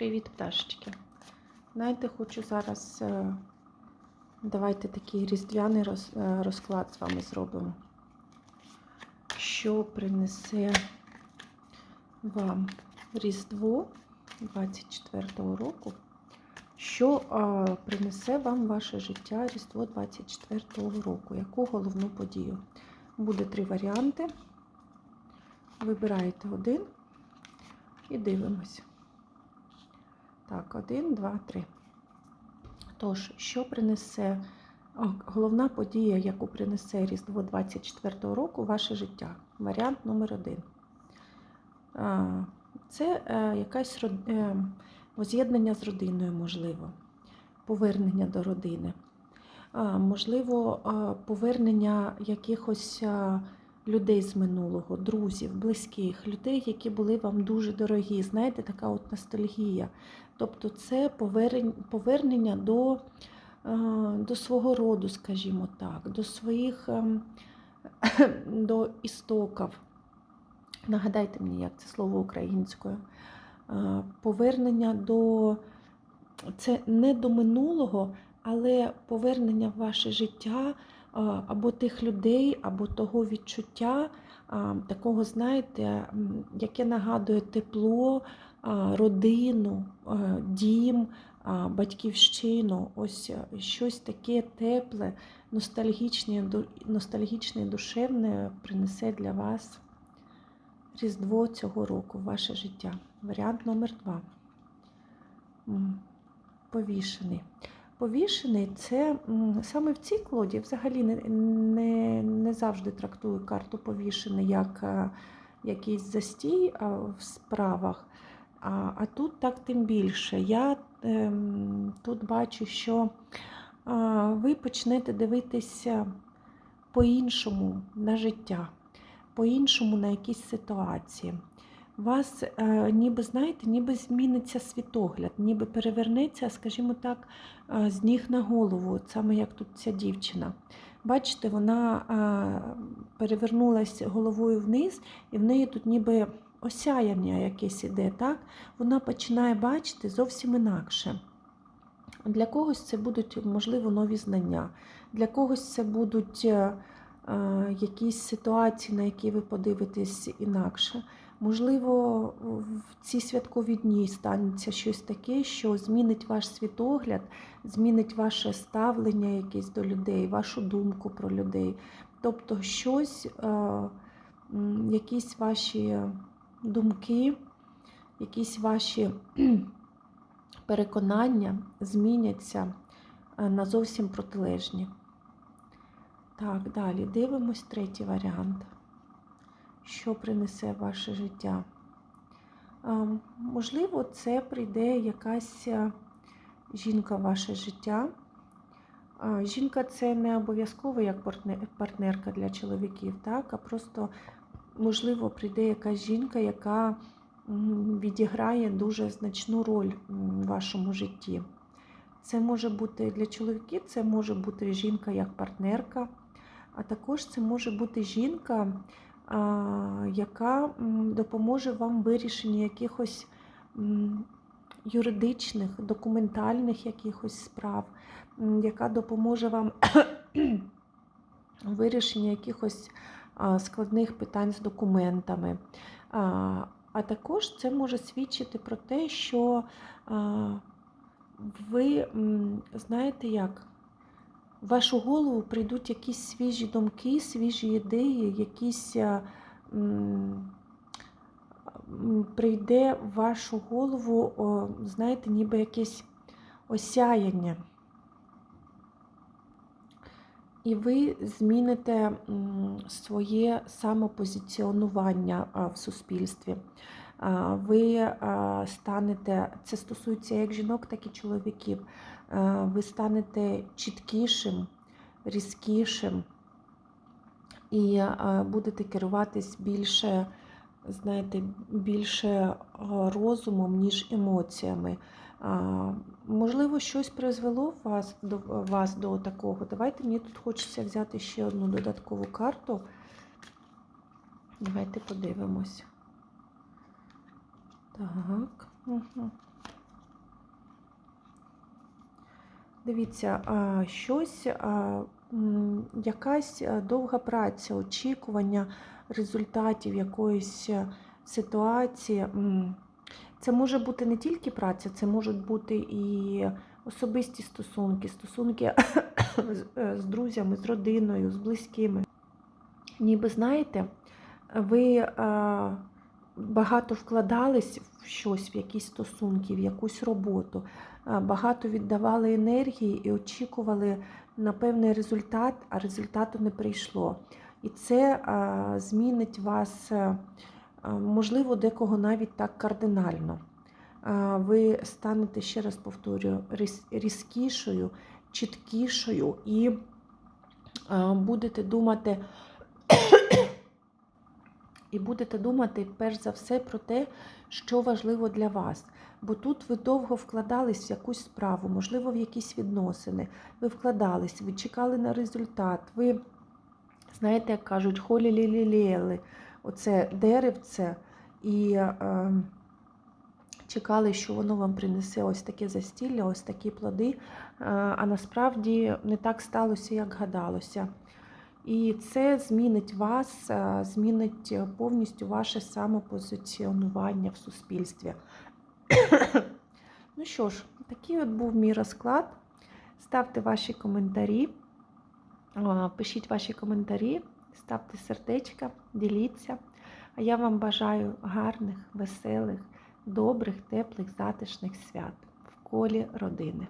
Привіт, пташечки. Знаєте, хочу зараз. е, Давайте такий різдвяний е, розклад з вами зробимо. Що принесе вам Різдво 24-го року? Що е, принесе вам ваше життя Різдво 24-го року? Яку головну подію? Буде три варіанти. Вибираєте один і дивимось. Так, один, два, три. Тож, що принесе головна подія, яку принесе Різдво 24-го року, ваше життя? Варіант номер один. Це е, якась е, воз'єднання з родиною, можливо, повернення до родини. Можливо, повернення якихось людей з минулого, друзів, близьких, людей, які були вам дуже дорогі. Знаєте, така от ностальгія. Тобто це повернення, до, е, до свого роду, скажімо так, до своїх ем, до істоків. Нагадайте мені, як це слово українською. Е, Повернення до це не до минулого, але повернення в ваше життя або тих людей, або того відчуття, такого, знаєте, яке нагадує тепло, родину, дім, батьківщину, ось е, щось таке тепле, ностальгічне, ностальгічне і душевне принесе для вас Різдво цього року в ваше життя. Варіант номер два. Повішений. Повішений це саме в цій колоді взагалі не, не, не завжди трактую карту повішений як е, якийсь застій в справах. А, а тут так тим більше. Я ем, тут бачу, що а, ви почнете дивитися по-іншому на життя, по-іншому на якісь ситуації. Вас, е, ніби знаєте, ніби зміниться світогляд, ніби перевернеться, скажімо так, е, з ніг на голову, саме як тут ця дівчина. Бачите, вона е, перевернулася головою вниз, і в неї тут ніби осяяння якесь іде, так? Вона починає бачити зовсім інакше. Для когось це будуть, можливо, нові знання, для когось це будуть якісь ситуації, на які ви подивитесь інакше. Можливо, в ці святкові дні станеться щось таке, що змінить ваш світогляд, змінить ваше ставлення якесь до людей, вашу думку про людей. Тобто щось, е, якісь ваші думки, якісь ваші переконання зміняться е, на зовсім протилежні. Так, далі дивимось третій варіант. Що принесе ваше життя? Можливо, це прийде якась е, жінка в ваше життя. Жінка це не обов'язково як партнерка для чоловіків, так? а просто, можливо, прийде якась жінка, яка відіграє дуже значну роль в вашому житті. Це може бути для чоловіків, це може бути жінка як партнерка, а також це може бути жінка, яка допоможе вам вирішенні якихось юридичних, документальних якихось справ, яка допоможе вам вирішенні якихось складних питань з документами. А також це може свідчити про те, що ви знаєте як, в вашу голову прийдуть якісь свіжі думки, свіжі ідеї, якісь м, прийде в вашу голову, знаєте, ніби якесь осяяння. І ви зміните своє самопозиціонування в суспільстві. Ви станете, це стосується як жінок, так і чоловіків. Ви станете чіткішим, різкішим і будете керуватись більше, знаєте, більше розумом, ніж емоціями. Можливо, щось призвело вас до, вас до такого. Давайте мені тут хочеться взяти ще одну додаткову карту. Давайте подивимось. Так, ага. Дивіться, щось, якась е, довга праця, очікування результатів якоїсь е, ситуації. Це може бути не тільки праця, це можуть бути і особисті стосунки, стосунки е, з друзями, з родиною, з близькими. Ніби знаєте, ви багато вкладались в щось, в якісь стосунки, в якусь роботу, багато віддавали енергії і очікували на певний результат, а результату не прийшло. І це змінить вас, е, можливо, декого навіть так кардинально. Ви станете, ще раз повторюю, різкішою, чіткішою і будете думати. І будете думати перш за все про те, що важливо для вас. Бо тут ви довго вкладались в якусь справу, можливо, в якісь відносини. Ви вкладались, ви чекали на результат. Ви, знаєте, як кажуть, холі лілі оце деревце, і е, чекали, що воно вам принесе ось таке застілля, ось такі плоди. Е, а насправді не так сталося, як гадалося. І це змінить вас, е, змінить повністю ваше самопозиціонування в суспільстві. ну що ж, такий от був мій розклад. Ставте ваші коментарі, пишіть ваші коментарі, ставте сердечка, діліться. А я вам бажаю гарних, веселих, добрих, теплих, затишних свят в колі родини.